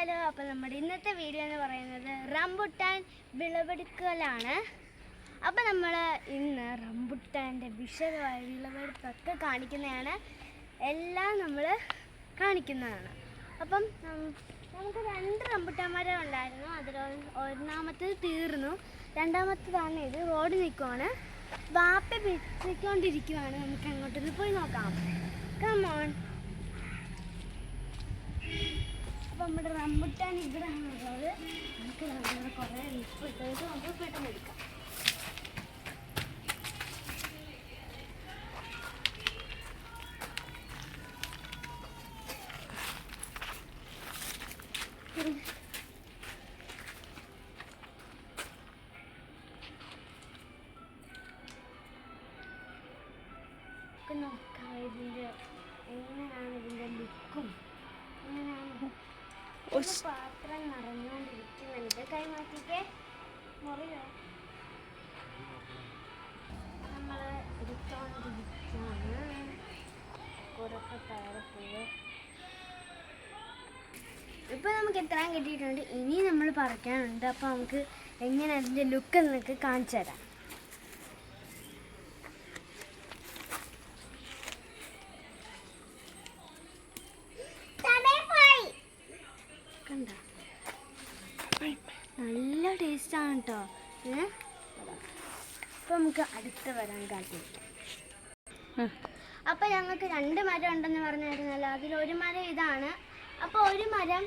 Hello അപ്പോൾ നമ്മുടെ ഇന്നത്തെ വീഡിയോ എന്ന് പറയുന്നത് റംബുട്ടാൻ വിളവെടുക്കലാണ്. അപ്പോൾ നമ്മൾ ഇന്ന് റംബുട്ടാന്റെ വിശദമായ വിളവെടുപ്പൊക്കെ കാണിക്കുന്നതാണ്. എല്ലാം നമ്മൾ കാണിക്കുന്നതാണ്. അപ്പം നമുക്ക് രണ്ട് റംബുട്ടാൻമാരെ ഉണ്ടായിരുന്നു. അതിൽ ഒന്നാമത്തേത് തീർന്നു. രണ്ടാമത്തേതാണ് ഇത് റോഡ് നിൽക്കുവാണ് വാപ്പ പിടിച്ചിക്കൊണ്ടിരിക്കുവാണ് നമുക്ക് അങ്ങോട്ടൊന്ന് പോയി നോക്കാം. കമോൺ അപ്പം നമ്മുടെ റംബുട്ടാൻ ഇവിടെയാണുള്ളത് നമുക്ക് നമ്മുടെ കുറേ നിപ്പ് ഇട്ടത് നമുക്ക് പെട്ടെന്ന് എടുക്കാം. നോക്കാം ഇതിന്റെ എങ്ങനെയാണ് ഇതിന്റെ ലുക്കും. എങ്ങനെയാണ് ഇപ്പൊ നമുക്ക് എത്രയും കിട്ടിയിട്ടുണ്ട്. ഇനി നമ്മൾ പറിക്കാനുണ്ട്. അപ്പൊ നമുക്ക് എങ്ങനെ അതിന്റെ ലുക്ക് നിങ്ങൾക്ക് കാണിച്ചു തരാം കണ്ട ആണ് കേട്ടോ. ഏ? അപ്പൊ നമുക്ക് അടുത്ത വരാൻ കാത്തിരിക്കാം. അപ്പം ഞങ്ങൾക്ക് രണ്ട് മരം ഉണ്ടെന്ന് പറഞ്ഞായിരുന്നല്ലോ. അതിൽ ഒരു മരം ഇതാണ്. അപ്പോൾ ഒരു മരം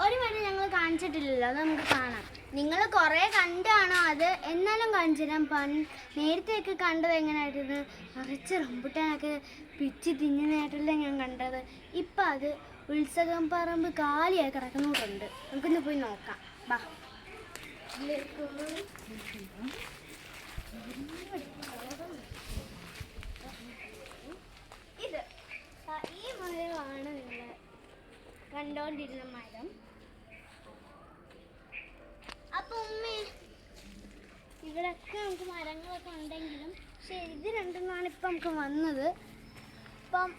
ഒരു മരം ഞങ്ങൾ കാണിച്ചിട്ടില്ലല്ലോ. അത് നമുക്ക് കാണാം. നിങ്ങൾ കുറേ കണ്ടാണോ അത്? എന്നാലും കാണിച്ചു തരാം പൺ നേരത്തെയൊക്കെ കണ്ടത് എങ്ങനെയായിരുന്നു? നിറച്ച് റംബുട്ടാനൊക്കെ പിച്ച് തിന്നുന്നതായിട്ടല്ലേ ഞാൻ കണ്ടത്. ഇപ്പം അത് ഉത്സവം പറമ്പ് കാലിയായി കിടക്കുന്നുണ്ട് നമുക്കൊന്ന് പോയി നോക്കാം. ബാ ഇത് ഈ മരമാണ് നിങ്ങൾ കണ്ടോണ്ടിരുന്ന മരം. അപ്പൊ ഉമ്മേ ഇവിടൊക്കെ നമുക്ക് മരങ്ങളൊക്കെ ഉണ്ടെങ്കിലും പക്ഷെ ഇത് രണ്ടെണ്ണമാണ് ഇപ്പം നമുക്ക് വന്നത്. അപ്പം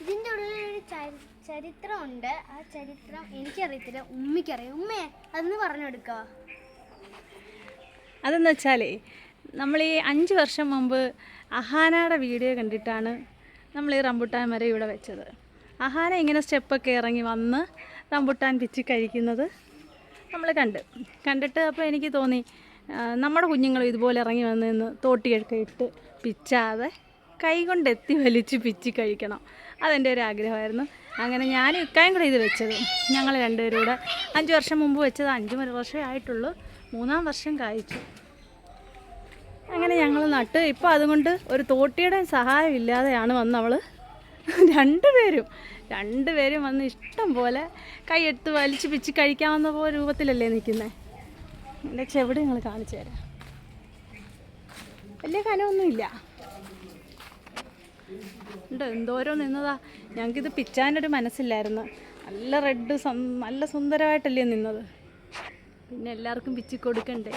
ഇതിന്റെ ചരി- ചരിത്രമുണ്ട്. ആ ചരിത്രം എനിക്കറിയത്തില്ല ഉമ്മയ്ക്കറിയാം ഉമ്മയെ അതൊന്ന് പറഞ്ഞെടുക്കാം അതെന്ന് വെച്ചാലേ നമ്മൾ ഈ അഞ്ച് വർഷം മുമ്പ് അഹാനയുടെ വീഡിയോ കണ്ടിട്ടാണ് നമ്മൾ ഈ റംബുട്ടാൻ മരം ഇവിടെ വെച്ചത്. അഹാന ഇങ്ങനെ സ്റ്റെപ്പൊക്കെ ഇറങ്ങി വന്ന് റംബുട്ടാൻ പിച്ച് കഴിക്കുന്നത് നമ്മൾ കണ്ട്. കണ്ടിട്ട് അപ്പോൾ എനിക്ക് തോന്നി നമ്മുടെ കുഞ്ഞുങ്ങളും ഇതുപോലെ ഇറങ്ങി വന്ന് നിന്ന് തോട്ടിയൊക്കെ ഇട്ട് പിച്ചാതെ കൈ കൊണ്ട് വലിച്ച് പിച്ച് കഴിക്കണം. അതെന്റെ ഒരു ആഗ്രഹമായിരുന്നു. അങ്ങനെ ഞാൻ ഇക്കായും കൂടെ ഇത് വെച്ചത്. ഞങ്ങൾ രണ്ടുപേരും കൂടെ അഞ്ച് വർഷം മുമ്പ് വെച്ചത് അഞ്ച് വർഷമേ ആയിട്ടുള്ളൂ. മൂന്നാം വർഷം കായ്ച്ചു അങ്ങനെ ഞങ്ങൾ നട്ട്. ഇപ്പോൾ അതുകൊണ്ട് ഒരു തോട്ടിയുടെ സഹായം ഇല്ലാതെയാണ് വന്ന് അവൾ രണ്ടുപേരും. രണ്ടുപേരും വന്ന് ഇഷ്ടം പോലെ കൈയെടുത്ത് വലിച്ച് പിച്ച് കഴിക്കാവുന്ന പോലെ രൂപത്തിലല്ലേ നിൽക്കുന്നത് എന്റെ എവിടെ ഞങ്ങൾ കാണിച്ചു തരാം. വലിയ കനമൊന്നുമില്ല. ഉണ്ട്? എന്തോരോ നിന്നതാ. ഞങ്ങൾക്കിത് പിച്ചാനൊരു മനസ്സില്ലായിരുന്നു. നല്ല റെഡ് നല്ല സുന്ദരമായിട്ടല്ലേ നിന്നത്. പിന്നെ എല്ലാവർക്കും പിച്ചി കൊടുക്കണ്ടേ?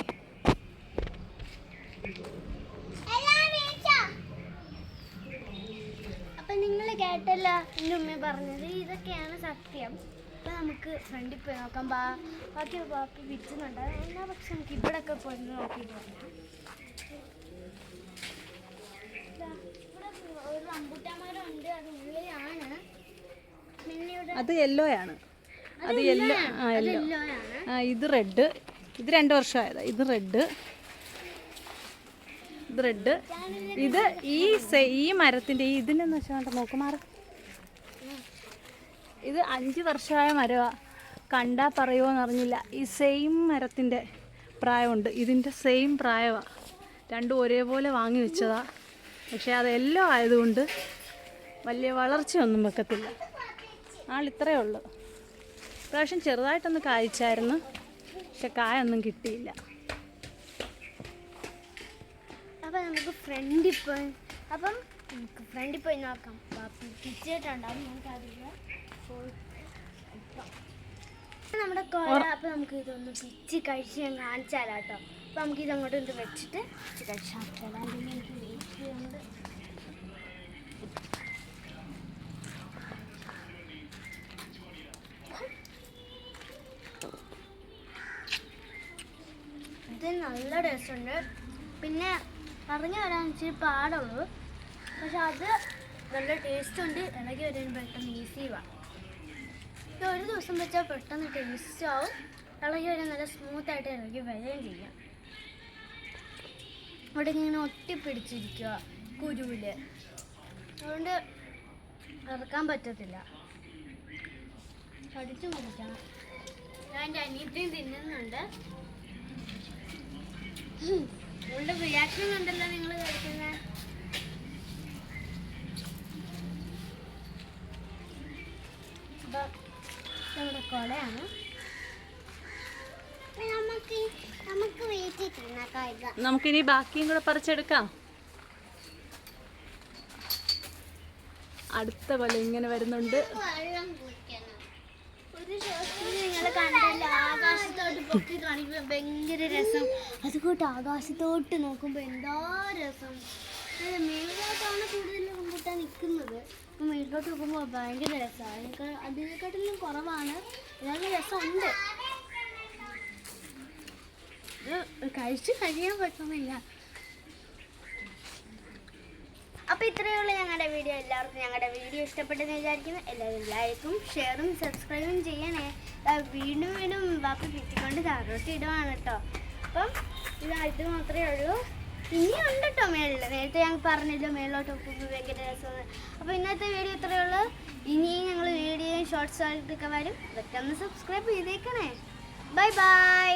അപ്പൊ നിങ്ങൾ കേട്ടല്ല എന്റെ ഉമ്മ പറഞ്ഞത്. ഇതൊക്കെയാണ് സത്യം. അപ്പൊ നമുക്ക് ഫ്രണ്ടിൽ പോയി നോക്കാം. ബാ ബാക്കി ബാക്കി വിറ്റുന്നുണ്ട്. എന്നാ പക്ഷെ നമുക്ക് ഇവിടെയൊക്കെ പോയി നോക്കിയിട്ട് ഇവിടെ ഒരു റംബുട്ടാൻ മരം ഉണ്ട്. അത് ഉള്ളിലാണ്. പിന്നെ ഇവിടെ അത് യെല്ലോയാണ് അത് യെല്ലോ ആ യെല്ലോ ആ ഇത് റെഡ്. ഇത് രണ്ട് വർഷമായതാ. ഇത് റെഡ്. ഇത് റെഡ്. ഇത് ഈ ഈ മരത്തിന്റെ ഈ ഇതിനെന്ന് വെച്ചാൽ നോക്കുമാറ്? ഇത് അഞ്ച് വർഷമായ മരമാ കണ്ടാൽ പറയുമോ എന്നറിഞ്ഞില്ല ഈ സെയിം മരത്തിന്റെ പ്രായമുണ്ട്. ഇതിന്റെ സെയിം പ്രായമാണ് രണ്ടും ഒരേപോലെ വാങ്ങി വെച്ചതാ. പക്ഷേ അതെല്ലാം എല്ലോ ആയതുകൊണ്ട് വലിയ വളർച്ചയൊന്നും വെക്കത്തില്ല. ആളിത്രയേ ഉള്ളൂ. പ്രാവശ്യം ചെറുതായിട്ടൊന്ന് കായ്ച്ചായിരുന്നു. പക്ഷെ കായ ഒന്നും കിട്ടിയില്ല. അപ്പം നമുക്ക് ഫ്രണ്ടിൽ പോയി അപ്പം നമുക്ക് ഫ്രണ്ടിൽ പോയി നോക്കാം. കിട്ടിയിട്ടുണ്ടാവും നമുക്ക് പോയി നമ്മുടെ കോല അപ്പം നമുക്ക് ഇതൊന്ന് പിച്ച് കഴിച്ച് ഞാൻ കാണിച്ചാലോ കേട്ടോ അപ്പൊ നമുക്ക് ഇതങ്ങോട്ട് ഇത് വെച്ചിട്ട് പിച്ച് കഴിച്ചാൽ കഴിയുമ്പോഴത്തേന് നല്ല ടേസ്റ്റ് ഉണ്ട് പിന്നെ പറഞ്ഞു വരാൻ ഇച്ചിരി പാടുള്ളൂ. പക്ഷെ അത് നല്ല ടേസ്റ്റ് ഉണ്ട് ഇളകി വരാൻ പെട്ടെന്ന് ഈസിയുമാണ് ഇത് ഒരു ദിവസം വെച്ചാൽ പെട്ടെന്ന് ടേസ്റ്റ് ആവും. ഇളകി വരാൻ നല്ല സ്മൂത്തായിട്ട് ഇളകി വരികയും ചെയ്യാം. ഇവിടെ ഇങ്ങനെ ഒട്ടിപ്പിടിച്ചിരിക്കുക കുരുവിൽ അതുകൊണ്ട് ഇറക്കാൻ പറ്റത്തില്ല. കടിച്ചു പിടിക്കണം ഞാൻ എന്റെ അനിയത്തിയും തിന്നുന്നുണ്ട്. റിയാക്ഷൻ നിങ്ങൾ നമ്മുടെ കൊടയാണ് നമുക്ക് നമുക്ക് വീട്ടിൽ തിന്നേക്കാം നമുക്കിനി ബാക്കിയും കൂടെ പറിച്ചെടുക്കാം. അടുത്ത കൊല്ലം ഇങ്ങനെ വരുന്നുണ്ട്. ഒരു നിങ്ങൾ കണ്ടല്ലോ ആകാശത്തോട്ട് പൊക്കി കാണിക്കുമ്പോൾ ഭയങ്കര രസം. അതുകൂട്ട് ആകാശത്തോട്ട് നോക്കുമ്പോൾ എന്താ രസം? മേളിലോട്ടാണ് കൂടുതലും റംബൂട്ടാൻ നിൽക്കുന്നത്. അപ്പം മേളിലോട്ട് നോക്കുമ്പോൾ ഭയങ്കര രസമാണ് അതിനേക്കാൾ അതിനെക്കാട്ടിലും കുറവാണ്. എന്നാലും രസമുണ്ട്. കഴിച്ച് കഴിയാൻ പറ്റുന്നില്ല. അപ്പോൾ ഉള്ളൂ ഞങ്ങളുടെ വീഡിയോ. എല്ലാവർക്കും ഞങ്ങളുടെ വീഡിയോ ഇഷ്ടപ്പെട്ടെന്ന് വിചാരിക്കുന്നു. എല്ലാവരും ലൈക്കും ഷെയറും സബ്സ്ക്രൈബും ചെയ്യണേ. വീണ്ടും വീണ്ടും വാപ്പ കിട്ടിക്കൊണ്ട് താഴോട്ട് ഇടുവാണ് കേട്ടോ. അപ്പം ഇത് ഇത് മാത്രമേ ഉള്ളൂ. ഇനി ഉണ്ട് കേട്ടോ മേളിൽ. നേരത്തെ ഞങ്ങൾ പറഞ്ഞില്ല മേളിലോട്ട് പോകുമ്പോൾ ഭയങ്കര രസമാണ് അപ്പോൾ ഇന്നത്തെ വീഡിയോ ഇത്രയേ ഉള്ളൂ. ഇനിയും ഞങ്ങൾ വീഡിയോയും ഷോർട്സ് ആയിട്ടൊക്കെ വരും. അതൊക്കെ ഒന്ന് സബ്സ്ക്രൈബ് ചെയ്തേക്കണേ. Bye bye